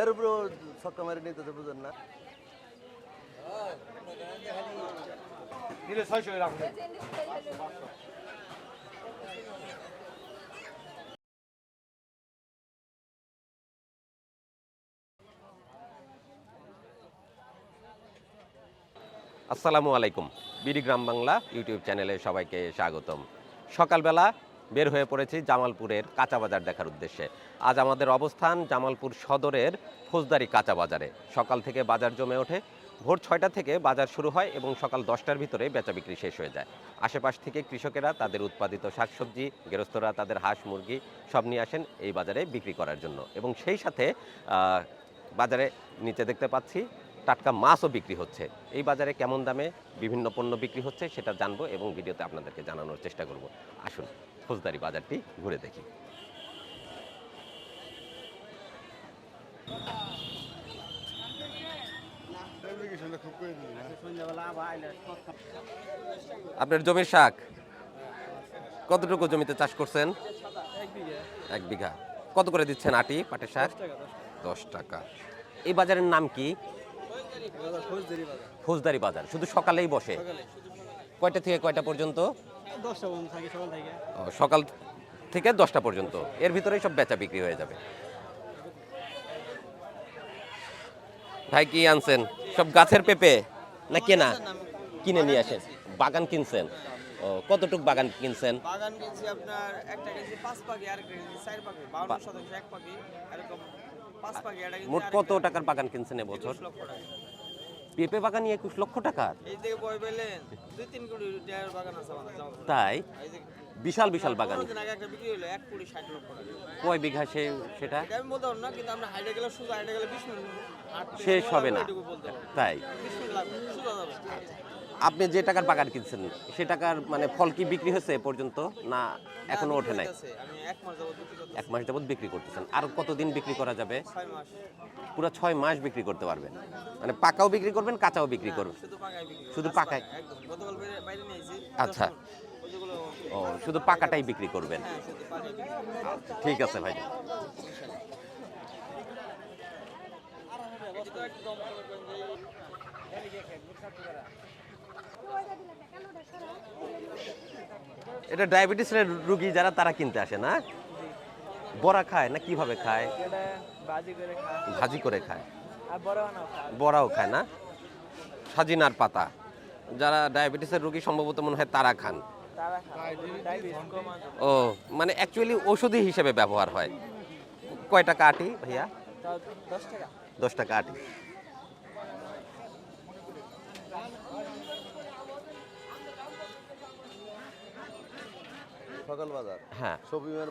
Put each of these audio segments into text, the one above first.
এর উপরেও ছক্কা মারি নিতে তো বুঝেন না নিলে ছয়শো রাখবে আসসালামু আলাইকুম। বিডি গ্রাম বাংলা ইউটিউব চ্যানেলে সবাইকে স্বাগতম। সকালবেলা বের হয়ে পড়েছি জামালপুরের কাঁচা বাজার দেখার উদ্দেশ্যে। আজ আমাদের অবস্থান জামালপুর সদরের ফৌজদারি কাঁচা বাজারে সকাল থেকে বাজার জমে ওঠে। ভোর ছয়টা থেকে বাজার শুরু হয় এবং সকাল দশটার ভিতরে বেচা বিক্রি শেষ হয়ে যায়। আশেপাশ থেকে কৃষকেরা তাদের উৎপাদিত শাকসবজি গৃহস্থরা তাদের হাঁস, মুরগি সব নিয়ে আসেন এই বাজারে বিক্রি করার জন্য। এবং সেই সাথে বাজারে নিচে দেখতে পাচ্ছি টাটকা মাছও বিক্রি হচ্ছে। এই বাজারে কেমন দামে বিভিন্ন পণ্য বিক্রি হচ্ছে সেটা জানব এবং ভিডিওতে আপনাদেরকে জানানোর চেষ্টা করব। আসুন। ফৌজদারি বাজারটি ঘুরে দেখি। আপনার জমির শাক কতটুকু জমিতে চাষ করছেন? এক বিঘা। কত করে দিচ্ছেন আটি পাটের শাক? দশ টাকা। এই বাজারের নাম কি? ফৌজদারি বাজার। শুধু সকালেই বসে? কয়টা থেকে কয়টা পর্যন্ত? দশটা বন্ধ থাকে সকাল থেকে। সকাল থেকে দশটা পর্যন্ত। এর ভিতরেই সব বেচা বিক্রি হয়ে যাবে। ভাই কি আনছেন? সব গাছের পেঁপে না কেনা? কিনে নিয়ে আসেন। বাগান কিনছেন? ও কতটুক বাগান কিনছেন? বাগান কিনছি আপনার একটা কিনছি পাঁচ পাখি আর চার পাখি বাউন্ন শতাংশ এক পাখি এরকম পাঁচ পাখি মোট কত টাকার বাগান কিনছেন এবছর? একুশ লক্ষ টাকা। পেঁপে বাগান নিয়ে একুশ লক্ষ টাকার। তাই? বিশাল বিশাল বাগান। কয় বিঘা সে সেটা? শেষ হবে না। তাই? আপনি যে টাকার বাগান কিনছেন সে টাকার মানে ফল কি বিক্রি হয়েছে এ পর্যন্ত? না এখনও ওঠে নাই? এক মাস যাবত বিক্রি করতেছেন। আর কতদিন বিক্রি করা যাবে? পুরো ছয় মাস বিক্রি করতে পারবেন। মানে পাকাও বিক্রি করবেন কাঁচাও বিক্রি করবেন? শুধু পাকায় আচ্ছা। ওইগুলো ও শুধু পাকাটাই বিক্রি করবেন? হ্যাঁ। ঠিক আছে ভাই একদম মনে করেন যে এটা ডায়াবেটিসের রুগী যারা তারা কিনতে আসে না? বড়া খায় না কীভাবে খায়? ভাজি করে খায়। বড়াও খায়। না? সাজিনার পাতা। যারা ডায়াবেটিসের রোগী সম্ভবত মনে হয় তারা খান। ও মানে অ্যাকচুয়ালি ওষুধি হিসেবে ব্যবহার হয়। কয় টাকা আটি ভাইয়া? দশ টাকা। দশ টাকা আটি। সকাল বাজার হ্যাঁ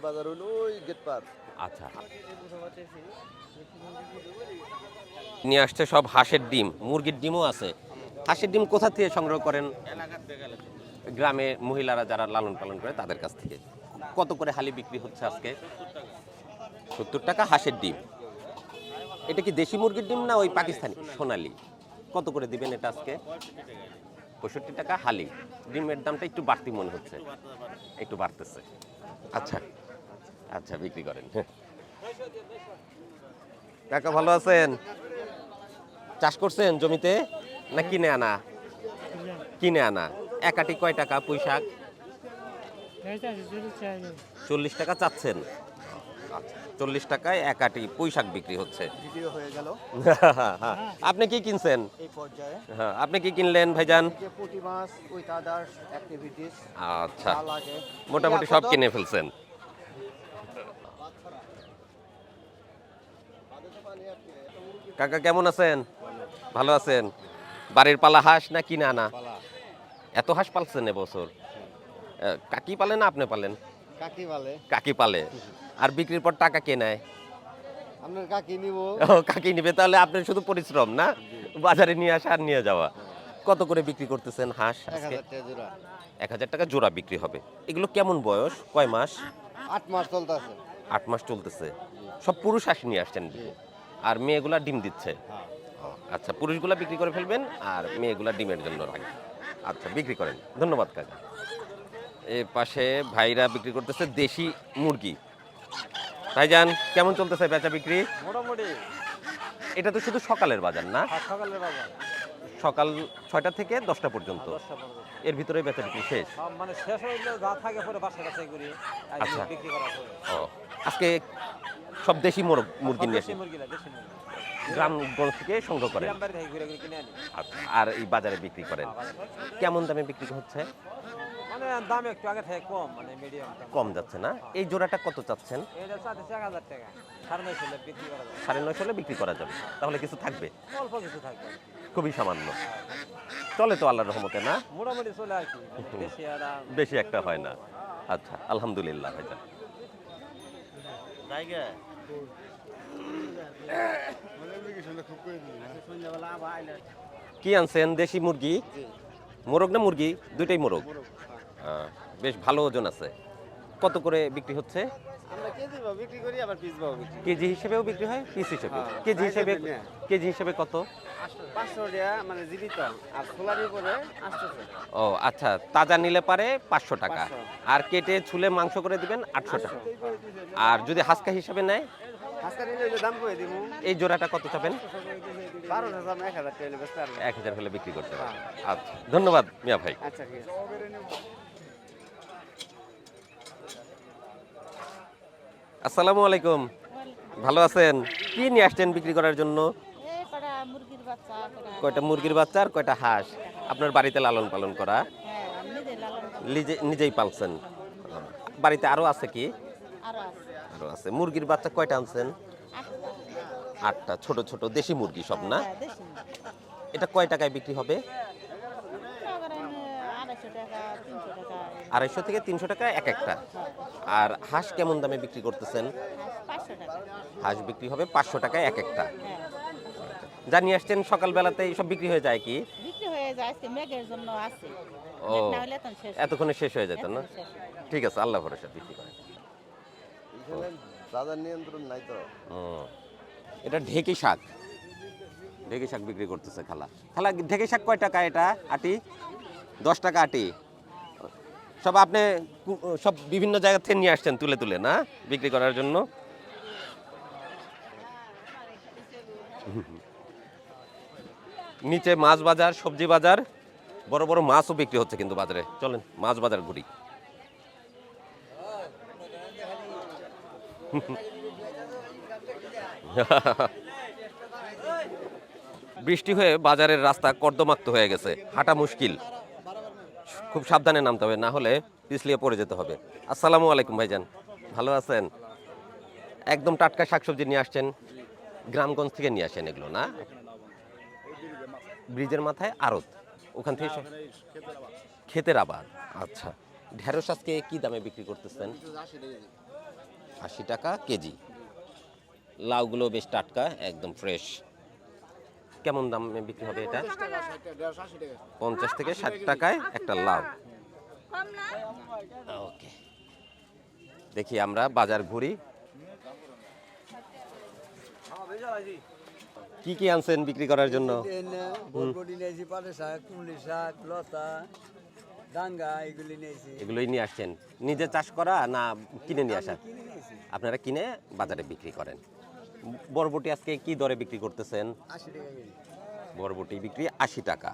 বাজার হইল ওই গেট পার। আচ্ছা। নিয়ে আসছে সব হাঁসের ডিম মুরগির ডিমও আছে। হাঁসের ডিম কোথা থেকে সংগ্রহ করেন? গ্রামে মহিলারা যারা লালন পালন করে তাদের কাছ থেকে। কত করে হালি বিক্রি হচ্ছে আজকে? সত্তর টাকা হাঁসের ডিম। এটা কি দেশি মুরগির ডিম না ওই পাকিস্তানি? সোনালি। কত করে দিবেন এটা আজকে? পঁয়ষট্টি টাকা হালি। ডিমের দামটা একটু বাড়তি মনে হচ্ছে। একটু বাড়তেছে। আচ্ছা। আচ্ছা বিক্রি করেন। কাকা ভালো আছেন? চাষ করছেন জমিতে? না কিনে আনা? কিনে আনা। একাটি কয় টাকা পুঁই শাক? চল্লিশ টাকা চাচ্ছেন। আচ্ছা। চল্লিশ টাকায় একাটি পুঁই শাক বিক্রি হচ্ছে। ভিডিও হয়ে গেল। আপনি কি কিনছেন? এই পর্যায়ে। হ্যাঁ আপনি কি কিনলেন ভাইজান? পুঁটি মাছ উইথ আদার্স অ্যাক্টিভিটিস আচ্ছা। মোটামুটি সব কিনে ফেলছেন। কাকা কেমন আছেন? ভালো আছেন? বাড়ির পালা হাঁস না কিনে আনা এত হাঁস পালছেন এবছর কাকি পালেন না আপনি পালেন? কাকি পালে। আর বিক্রির পর টাকা কে নেয়? আপনার কাকি নিব। ও কাকি নিবে। তাহলে আপনার শুধু পরিশ্রম না? বাজারে নিয়ে আসা আর নিয়ে যাওয়া। কত করে বিক্রি করতেছেন হাঁস আজকে? জোড়া। এক হাজার টাকা জোড়া বিক্রি হবে। এগুলো কেমন বয়স? কয় মাস? আট মাস চলতেছে। আট মাস চলতেছে। সব পুরুষ হাঁস নিয়ে আসছেন আর মেয়েগুলা ডিম দিচ্ছে? আচ্ছা পুরুষগুলা বিক্রি করে ফেলবেন আর মেয়েগুলা ডিমের জন্য রাখবেন। আচ্ছা বিক্রি করেন। ধন্যবাদ কাকা। এ পাশে ভাইরা বিক্রি করতেছে দেশি মুরগি। ভাইজান কেমন চলতেছে বেচা বিক্রি? মোটামুটি। এটা তো শুধু সকালের বাজার না? সকালের বাজার। সকাল ছয়টা থেকে দশটা পর্যন্ত। এর ভিতরে বেচা বিক্রি শেষ? মানে শেষ হইলেও যা থাকে পরে বাসা কাছে করি। আচ্ছা। বিক্রি করা ও আজকে সব দেশি মোরগ মুরগি নিয়ে মুরগি। গ্রামগঞ্জ থেকে সংগ্রহ করেন? গ্রাম আচ্ছা, আর এই বাজারে বিক্রি করেন? কেমন দামে বিক্রি হচ্ছে? মানে দাম একটু আগে থেকে কম মানে মিডিয়াম কম যাচ্ছে না? এই জোড়াটা কত চাচ্ছেন? এটা চাচ্ছে এক হাজার টাকা। সাড়ে নয়শো হলে বিক্রি করা যাবে। সাড়ে নয়শো হলে বিক্রি করা যাবে। তাহলে কিছু থাকবে? অল্প কিছু থাকবে। খুবই সামান্য। চলে তো আল্লাহর রহমতে না? মোটামুটি চলে আর কি মানে বেশি আর বেশি একটা হয় না। আচ্ছা আলহামদুলিল্লাহ ভাইজান। কি আনছেন? দেশি মুরগি? মোরগ না মুরগি? দুইটাই মোরগ? বেশ ভালো ওজন আছে। কত করে বিক্রি হচ্ছে? কেজি কেজি হিসেবেও বিক্রি হয় পিস হিসেবে হ্যাঁ, কেজি হিসেবে এর নিয়ে। কেজি হিসেবে কত? মানে ও আচ্ছা তাজা নিলে পারে পাঁচশো টাকা। আর কেটে ছুলে মাংস করে দিবেন আটশো টাকা। আর যদি হাসকা হিসাবে নেয়? এই জোড়াটা কত চাবেন? এক হাজার এক হলে বিক্রি করতে পারেন আচ্ছা ধন্যবাদ মিয়া ভাই। আচ্ছা ঠিক আছে আসসালামু আলাইকুম। ভালো আছেন? কি নিয়ে আসছেন বিক্রি করার জন্য? কয়টা মুরগির বাচ্চা আর কয়টা হাঁস? আপনার বাড়িতে লালন পালন করা? হ্যাঁ নিজেই পালছেন? বাড়িতে আরও আছে কি? আরও আছে। মুরগির বাচ্চা কয়টা আনছেন? আটটা। ছোট ছোট। দেশি মুরগি সব না? হ্যাঁ। এটা কয় টাকায় বিক্রি হবে মনে করেন, আড়াইশো টাকা তিনশো টাকা এরকম। আড়াইশো থেকে তিনশো টাকা এক একটা। আর হাঁস কেমন দামে বিক্রি করতেছেন? হাঁস পাঁচশো টাকা হাঁস বিক্রি হবে পাঁচশো টাকায় এক একটা। যা নিয়ে আসছেন সকালবেলাতেই সব বিক্রি হয়ে যায় কি? হয়ে যায় আজকে মেঘের জন্য আছে। ও এতক্ষণে শেষ হয়ে যেত না। ঠিক আছে আল্লাহ ভরসা বিক্রি করেন। বাজার নিয়ন্ত্রণ নাই তো? এটা ঢেকি শাক। ঢেকি শাক বিক্রি করতেছে খালা। খালা ঢেকি শাক কয় টাকা এটা? আটি? দশ টাকা আটি। সব আপনি সব বিভিন্ন জায়গা থেকে নিয়ে আসছেন তুলে তুলে, না? বিক্রি করার জন্য? নিচে মাছ বাজার, সবজি বাজার, বড় বড় মাছও বিক্রি হচ্ছে কিন্তু বাজারে। চলেন, মাছ বাজার ঘুরি। বৃষ্টি হয়ে বাজারের রাস্তা কর্দমাক্ত হয়ে গেছে, হাঁটা মুশকিল। খুব সাবধানে নামতে হবে, না হলে পিছলিয়ে পড়ে যেতে হবে। আসসালামু আলাইকুম ভাইজান, ভালো আছেন? একদম টাটকা শাকসবজি নিয়ে আসছেন, গ্রামগঞ্জ থেকে নিয়ে আসেন এগুলো, না? ব্রিজের মাথায় আড়ত, ওখান থেকে ক্ষেতের আবাদ আচ্ছা। ঢেঁড়স আজকে কি দামে বিক্রি করতেছেন? আশি টাকা কেজি। লাউগুলো বেশ টাটকা, একদম ফ্রেশ। কেমন দামে বিক্রি হবে এটা? পঞ্চাশ থেকে ষাট টাকায় একটা লাউ। ওকে। দেখি আমরা বাজার ঘুরি। কি কি আনছেন বিক্রি করার জন্য? এগুলোই নিয়ে আসছেন। নিজে চাষ করা না কিনে নিয়ে আসা? আপনারা কিনে বাজারে বিক্রি করেন। বরবটি আজকে কি দরে বিক্রি করতেছেন? বরবটি বিক্রি আশি টাকা।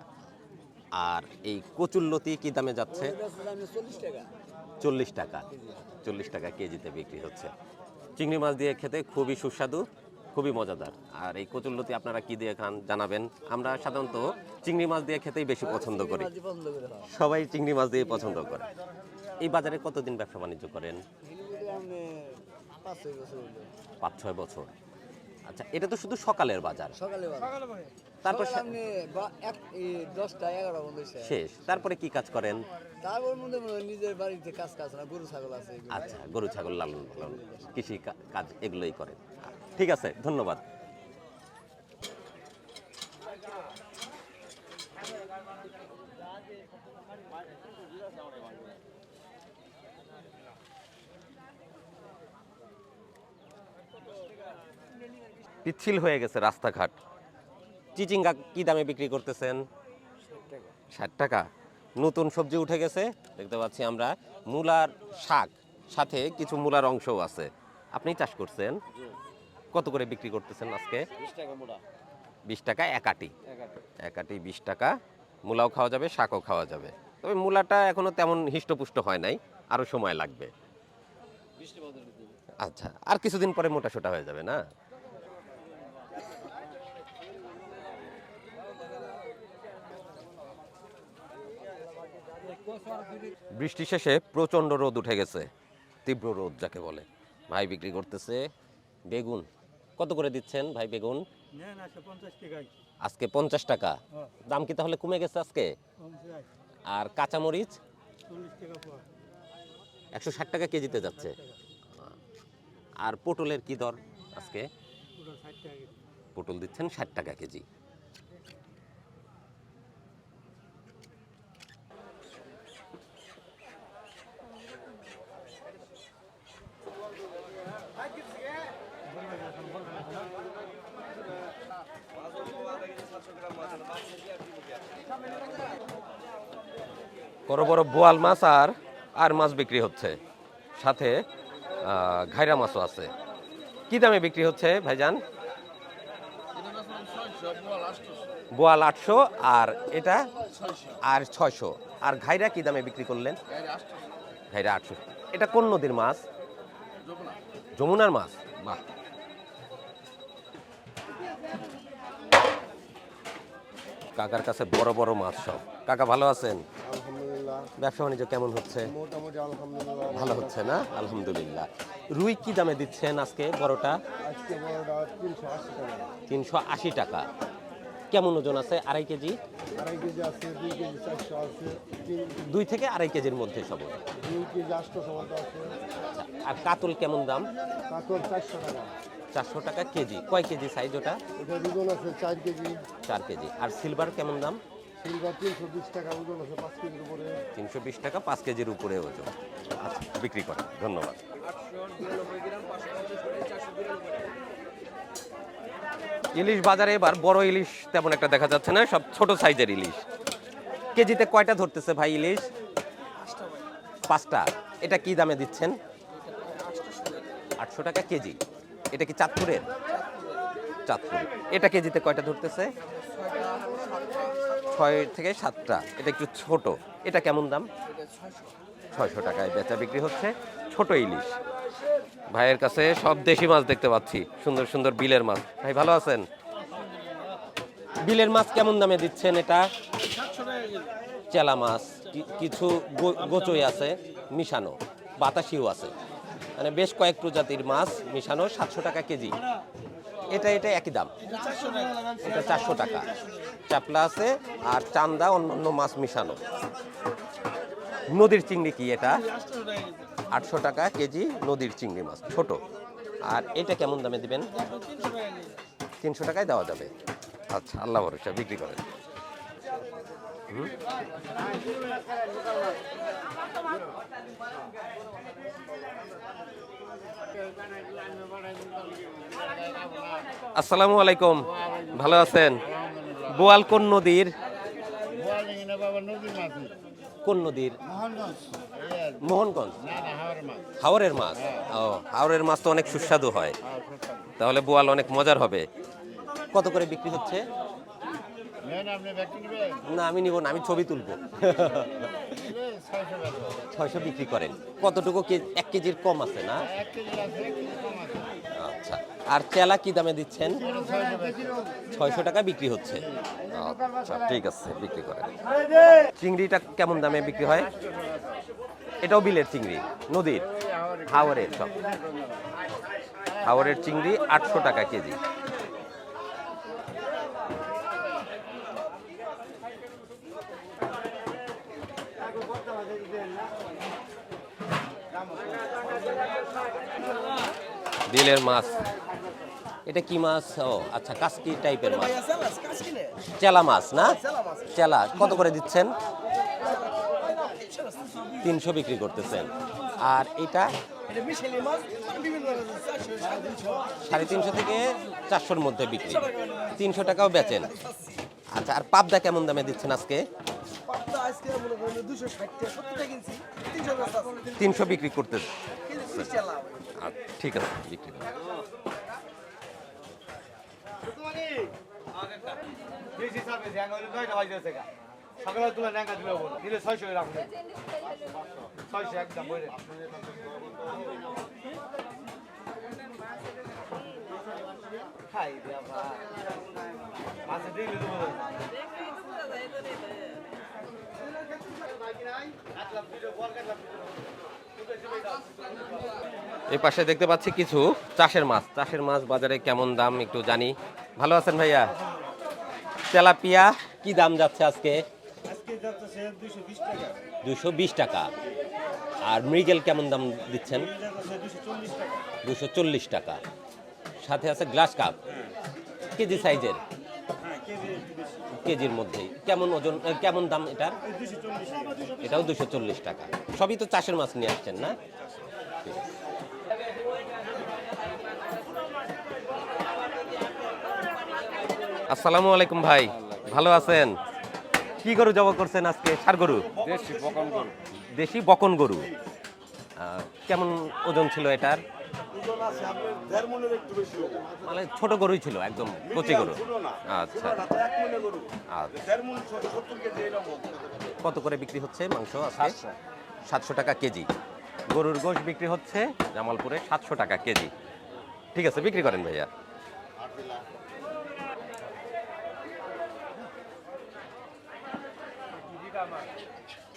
আর এই কচুল্লতি কি দামে যাচ্ছে? চল্লিশ টাকা। চল্লিশ টাকা। কেজিতে বিক্রি হচ্ছে। চিংড়ি মাছ দিয়ে খেতে খুবই সুস্বাদু খুবই মজাদার। আর এই কচুল্লতি আপনারা কি দিয়ে খান জানাবেন। আমরা সাধারণত চিংড়ি মাছ দিয়ে খেতেই বেশি পছন্দ করি। মাঝে পছন্দ করে খাওয়া সবাই চিংড়ি মাছ দিয়ে পছন্দ করে। এই বাজারে কতদিন ব্যবসা বাণিজ্য করেন? পাঁচ ছয় বছর হলো পাঁচ ছয় বছর আচ্ছা এটা তো শুধু সকালের বাজার। সকালে তারপর তারপর সামনে দশটা এগারো বন্ধ হয়েছে শেষ। তারপরে কি কাজ করেন? তারপর মধ্যে মনে হয় নিজের বাড়িতে কাজ কাজ না গরু ছাগল আছে এগুলো। আচ্ছা গরু ছাগল লালন পালন কৃষি কা- কাজ এগুলোই করেন। ঠিক আছে ধন্যবাদ। পিচ্ছিল হয়ে গেছে রাস্তাঘাট। চিচিঙ্গা কি দামে বিক্রি করতেছেন? ষাট টাকা। নতুন সবজি উঠে গেছে দেখতে পাচ্ছি আমরা। মূলার শাক সাথে কিছু মূলার অংশও আছে। আপনি চাষ করছেন? কত করে বিক্রি করতেছেন আজকে? বিশ টাকা এক আটি। এক আটি। বিশ টাকা। মূলাও খাওয়া যাবে শাকও খাওয়া যাবে। তবে মূলাটা এখনও তেমন হিষ্টপুষ্ট হয় নাই আরও সময় লাগবে। আচ্ছা আর কিছুদিন পরে মোটা সোটা হয়ে যাবে না? বৃষ্টি শেষে প্রচণ্ড রোদ উঠে গেছে। তীব্র রোদ যাকে বলে। ভাই বিক্রি করতেছে বেগুন। কত করে দিচ্ছেন ভাই বেগুন? আজকে পঞ্চাশ টাকা। দাম কি তাহলে কমে গেছে আজকে? আর কাঁচামরিচ? একশো ষাট টাকা কেজিতে যাচ্ছে। আর পটলের কি দর আজকে? পটল দিচ্ছেন ষাট টাকা কেজি। বড় বড় বোয়াল মাছ আর আর মাছ বিক্রি হচ্ছে। সাথে ঘাইরা মাছও আছে। কি দামে বিক্রি হচ্ছে ভাইজান? বোয়াল আটশো আর এটা আর ছয়শো। আর ঘাইরা কি দামে বিক্রি করলেন? ঘাইরা আটশো। এটা কোন নদীর মাছ? যমুনার মাছ? বাহ। কাকার কাছে বড় বড় মাছ সব। কাকা ভালো আছেন? আলহামদুলিল্লাহ। ব্যবসা বাণিজ্য কেমন হচ্ছে? মোটামুটি আলহামদুলিল্লাহ। ভালো হচ্ছে না? আলহামদুলিল্লাহ। রুই কি দামে দিচ্ছেন আজকে বড়টা? তিনশো আশি টাকা। কেমন ওজন আছে? আড়াই কেজি? আড়াই কেজি আছে দুই থেকে আড়াই কেজির মধ্যে সব আর কাতল কেমন দাম? চারশো টাকা। কেজি। কয় কেজি সাইজ ওটা? চার কেজি। চার কেজি। আর সিলভার কেমন দাম? তিনশো বিশ টাকা পাঁচ কেজির উপরে। তিনশো বিশ টাকা পাঁচ কেজির উপরে ওজন। আচ্ছা বিক্রি করেন। ধন্যবাদ আটশো নিরানব্বই গ্রাম পাঁচশো পঞ্চাশ করে চারশো বিরানব্বই ইলিশ বাজারে এবার বড় ইলিশ তেমন একটা দেখা যাচ্ছে না, সব ছোট সাইজের ইলিশ। কেজিতে কয়টা ধরতেছে ভাই ইলিশ? পাঁচটা। এটা কি দামে দিচ্ছেন? আটশো টাকা কেজি। এটা কি চাঁদপুরের? চাঁদপুর। এটা কেজিতে কয়টা ধরতেছে? ছয় থেকে সাতটা। এটা একটু ছোট। এটা কেমন দাম? ছয়শো টাকায় বেচা বিক্রি হচ্ছে। ছোট ইলিশ। ভাইয়ের কাছে সব দেশি মাছ দেখতে পাচ্ছি। সুন্দর সুন্দর বিলের মাছ। ভাই, ভালো আছেন? বিলের মাছ কেমন দামে দিচ্ছেন এটা? চেলা মাছ কিছু গোচই আছে, মিশানো, বাতাসিও আছে। মানে বেশ কয়েক প্রজাতির মাছ মিশানো, সাতশো টাকা কেজি। এটা এটা একই দাম। এটা চারশো টাকা। চাপলা আছে আর চান্দা অন্যান্য মাছ মিশানো। নদীর চিংড়ি কি এটা? আটশো টাকা কেজি নদীর চিংড়ি মাছ, ছোট। আর এটা কেমন দামে দিবেন? তিনশো টাকায় দেওয়া যাবে। আচ্ছা আল্লাহ ভরসা, বিক্রি করেন। আসসালামু আলাইকুম। ভালো আছেন? বোয়াল কোন নদীর কোন নদীর? মোহনগঞ্জ। হাওরের মাছ। ও হাওরের মাছ তো অনেক সুস্বাদু হয়। তাহলে বোয়াল অনেক মজার হবে। কত করে বিক্রি হচ্ছে? না আমি নিব না আমি ছবি তুলবো। ছয়শো বিক্রি করেন। কতটুকু এক কেজির কম আছে না? আর চেলা কি দামে দিচ্ছেন? ছয়শো টাকা বিক্রি হচ্ছে। আচ্ছা ঠিক আছে, বিক্রি করেন। চিংড়িটা কেমন দামে বিক্রি হয়? এটাও বিলের চিংড়ি, নদীর? হাওরের সব। হাওরের চিংড়ি আটশো টাকা কেজি। বিলের মাছ। এটা কি মাছ? ও আচ্ছা কাসকি টাইপের মাছ। চেলা মাছ না? চেলা কত করে দিচ্ছেন? তিনশো বিক্রি করতেছেন। আর এটা? চারশো সাড়ে তিনশো। থেকে চারশোর মধ্যে বিক্রি। তিনশো টাকাও বেচেন। আচ্ছা আর পাবদা কেমন দামে দিচ্ছেন আজকে? মনে তিনশো বিক্রি করতে আচ্ছা, ঠিক আছে বিক্রি সকালে তুলে ন্যাঙ্গা দিলে বল ছয়শো রাখবে ছয়শো একদম দেবো পাশে দেখতে পাচ্ছি কিছু চাষের মাছ। চাষের মাছ বাজারে কেমন দাম একটু জানি। ভালো আছেন ভাইয়া? তেলাপিয়া কি দাম যাচ্ছে আজকে? দুশো বিশ টাকা। আর মৃগেল কেমন দাম দিচ্ছেন? দুশো চল্লিশ টাকা। সাথে আছে গ্লাস কাপ। কেজি সাইজের? হ্যাঁ কেজির মধ্যেই। কেমন ওজন কেমন দাম এটার? এটাও দুশো চল্লিশ টাকা। সবই তো চাষের মাছ নিয়ে আসছেন না? আসসালামু আলাইকুম ভাই। ভালো আছেন? কি গরু জবা করছেন আজকে? সার গরু? দেশি বকন গরু। দেশি বকন গরু। কেমন ওজন ছিল এটার? মানে ছোট গরুই ছিল একদম কচি গরু। আচ্ছা। আচ্ছা। কত করে বিক্রি হচ্ছে মাংস সাতশো টাকা কেজি। গরুর গোশ বিক্রি হচ্ছে জামালপুরে সাতশো টাকা কেজি। ঠিক আছে বিক্রি করেন ভাইয়া।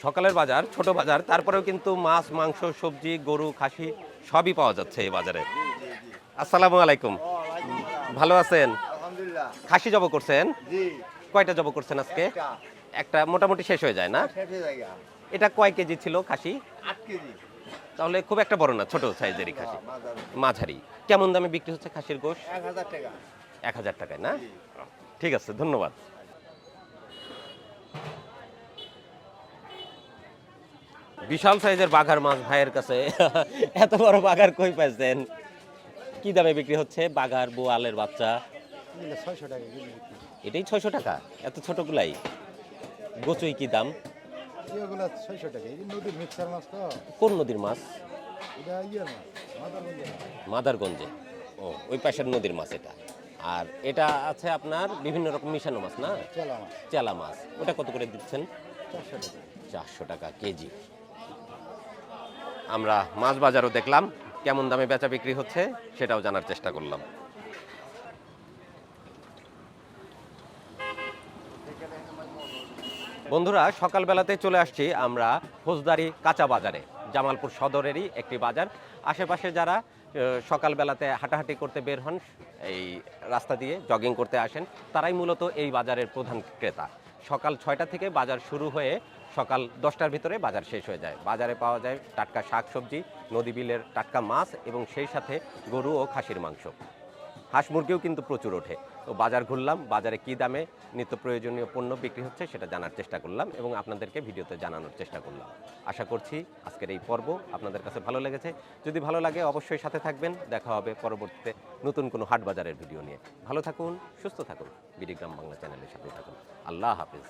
সকালের বাজার ছোট বাজার তারপরেও কিন্তু মাছ মাংস সবজি গরু খাসি সবই পাওয়া যাচ্ছে এই বাজারে। আসসালামু আলাইকুম। ভালো আছেন? খাসি জব করছেন? কয়টা জব করছেন আজকে? একটা। মোটামুটি শেষ হয়ে যায় না? এটা কয় কেজি ছিল খাসি? তাহলে খুব একটা বড় না ছোট সাইজেরই খাসি। মাঝারি। কেমন দামে বিক্রি হচ্ছে খাসির গোশ? এক হাজার টাকায় না? ঠিক আছে ধন্যবাদ। বিশাল সাইজের বাঘার মাছ ভাইয়ের কাছে। এত বড় বাঘার কই পাইছেন? কি দামে বিক্রি হচ্ছে বাঘার বোয়ালের বাচ্চা? ছয়শো টাকা এটাই ছয়শো টাকা? এত ছোটগুলাই গোচুই কি দাম? কোন নদীর মাছ? মাদারগঞ্জে। ও ওই পাশের নদীর মাছ এটা। আর এটা আছে আপনার বিভিন্ন রকম মিশানো মাছ না? চেলা মাছ। ওটা কত করে দিচ্ছেন? চারশো টাকা কেজি। আমরা মাছ বাজারও দেখলাম, কেমন দামে বেচা বিক্রি হচ্ছে সেটাও জানার চেষ্টা করলাম। বন্ধুরা, সকালবেলাতে চলে আসছি আমরা ফৌজদারি কাঁচা বাজারে, জামালপুর সদরেরই একটি বাজার। আশেপাশে যারা সকালবেলাতে হাঁটাহাঁটি করতে বের হন, এই রাস্তা দিয়ে জগিং করতে আসেন, তারাই মূলত এই বাজারের প্রধান ক্রেতা। সকাল ছয়টা থেকে বাজার শুরু হয়ে সকাল দশটার ভিতরে বাজার শেষ হয়ে যায়। বাজারে পাওয়া যায় টাটকা শাকসবজি, নদী বিলের টাটকা মাছ এবং সেই সাথে গরু ও খাসির মাংস। হাঁস মুরগিও কিন্তু প্রচুর ওঠে। তো বাজার ঘুরলাম, বাজারে কী দামে নিত্য প্রয়োজনীয় পণ্য বিক্রি হচ্ছে সেটা জানার চেষ্টা করলাম এবং আপনাদেরকে ভিডিওতে জানানোর চেষ্টা করলাম। আশা করছি আজকের এই পর্ব আপনাদের কাছে ভালো লেগেছে। যদি ভালো লাগে অবশ্যই সাথে থাকবেন। দেখা হবে পরবর্তীতে নতুন কোনো হাট বাজারের ভিডিও নিয়ে। ভালো থাকুন, সুস্থ থাকুন। বিডিগ্রাম বাংলা চ্যানেলের সাথে থাকুন। আল্লাহ হাফিজ।